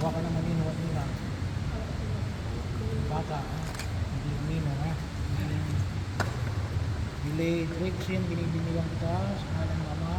Huwag ka naman inuwa nila. Bata, hindi uminom ha. Delay, direction, binibinulang kita sa alam mama.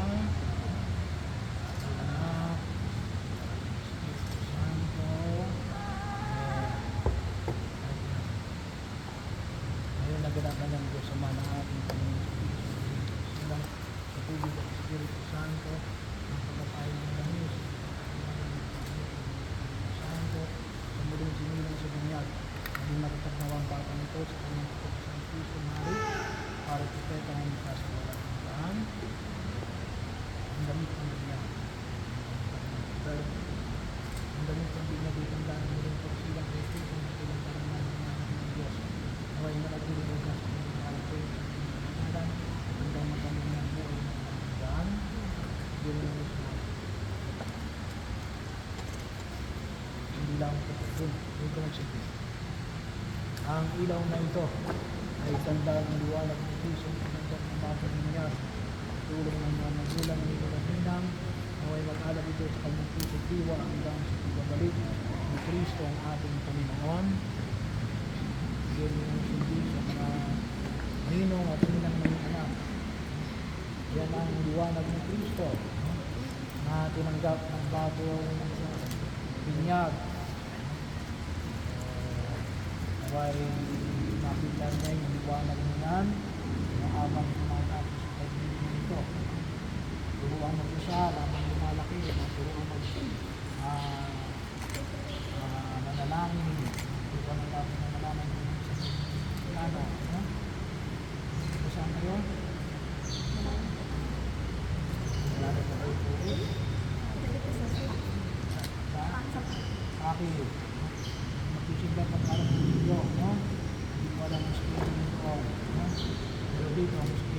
Ito dun, dun ko nagsigil. Ang ilaw na ito ay tanda ng liwanag ng Kristo ng ng batang niya. Tulong ng mga magulang ng ilang hinang, naway mag-alab ito sa kanyang puso diwa hanggang sa pagbabalik ng Kristo ang ating Panginoon. Bigyan niyo ng sundi sa mga ninong at ninang ng anak. Yan ang liwanag ng Kristo na tinanggap ng bagong binyag. Naway makita niya yung liwanag na yan na habang tumatapos sa kaibigan nito. Turuan mo siya lamang lumalaki, turuan mo ah ah, manalangin, turuan mo natin na malaman mo sa ano, no? Saan kayo? Wala na sa kayo. Sa akin. নমস্কার